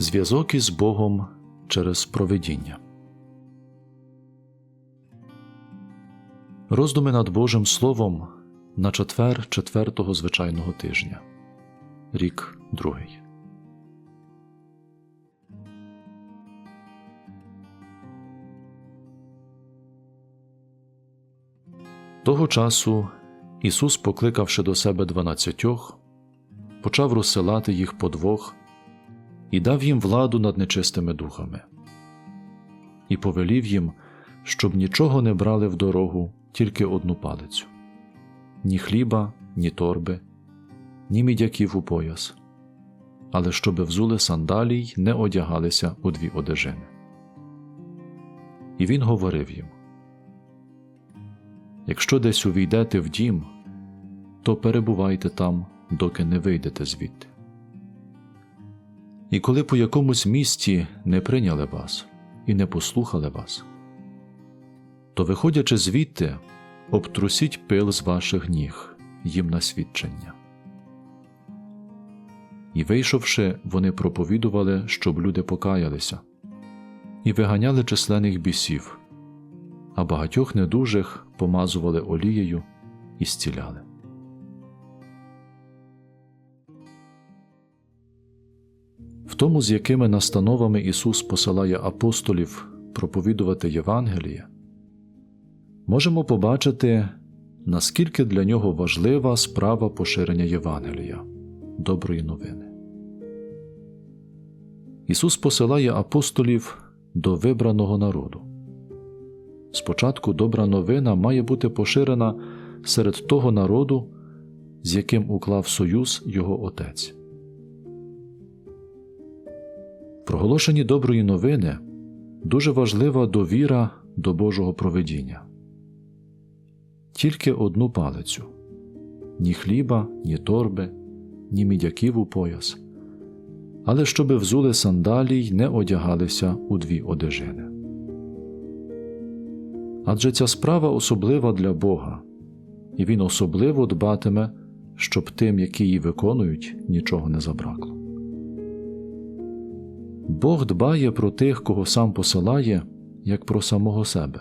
Зв'язок із Богом через провидіння. Роздуми над Божим Словом на четвер четвертого звичайного тижня. Рік другий. Того часу Ісус, покликавши до себе дванадцятьох, почав розсилати їх по двох і дав їм владу над нечистими духами, і повелів їм, щоб нічого не брали в дорогу, тільки одну палицю ні хліба, ні торби, ні мідяків у пояс, але щоби взули сандалій, не одягалися у дві одежини. І він говорив їм Якщо десь увійдете в дім, то перебувайте там, доки не вийдете звідти. І коли по якомусь місті не прийняли вас і не послухали вас, то, виходячи звідти, обтрусіть пил з ваших ніг їм на свідчення. І, вийшовши, вони проповідували, щоб люди покаялися, і виганяли численних бісів, а багатьох недужих помазували олією і зціляли. Тому, з якими настановами Ісус посилає апостолів проповідувати Євангеліє, можемо побачити, наскільки для нього важлива справа поширення Євангелія, доброї новини. Ісус посилає апостолів до вибраного народу. Спочатку добра новина має бути поширена серед того народу, з яким уклав союз його Отець. Проголошенні доброї новини дуже важлива довіра до Божого проведіння. Тільки одну палицю ні хліба, ні торби, ні мідяків у пояс, але щоби взули сандалій, не одягалися у дві одежини. Адже ця справа особлива для Бога, і Він особливо дбатиме, щоб тим, які її виконують, нічого не забракло. Бог дбає про тих, кого сам посилає, як про самого себе.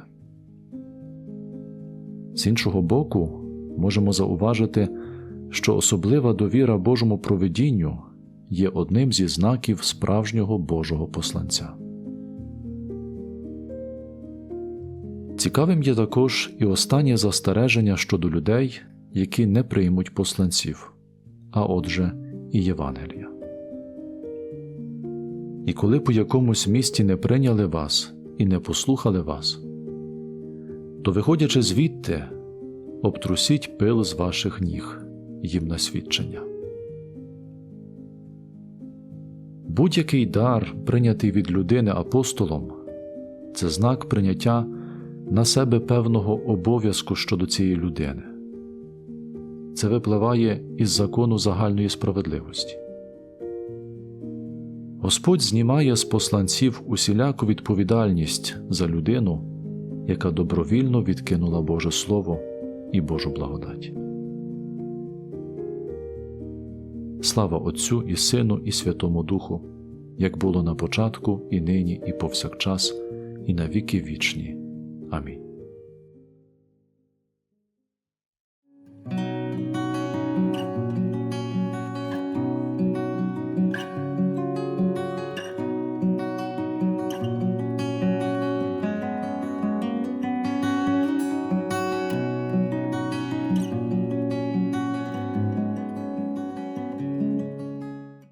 З іншого боку, можемо зауважити, що особлива довіра Божому провидінню є одним зі знаків справжнього Божого посланця. Цікавим є також і останнє застереження щодо людей, які не приймуть посланців, а отже, і Євангелія. І коли по якомусь місті не прийняли вас і не послухали вас, то, виходячи звідти, обтрусіть пил з ваших ніг їм на свідчення. Будь-який дар, прийнятий від людини апостолом, це знак прийняття на себе певного обов'язку щодо цієї людини. Це випливає із закону загальної справедливості. Господь знімає з посланців усіляку відповідальність за людину, яка добровільно відкинула Боже Слово і Божу благодать. Слава Отцю і Сину, і Святому Духу, як було на початку, і нині, і повсякчас, і на віки вічні. Амінь.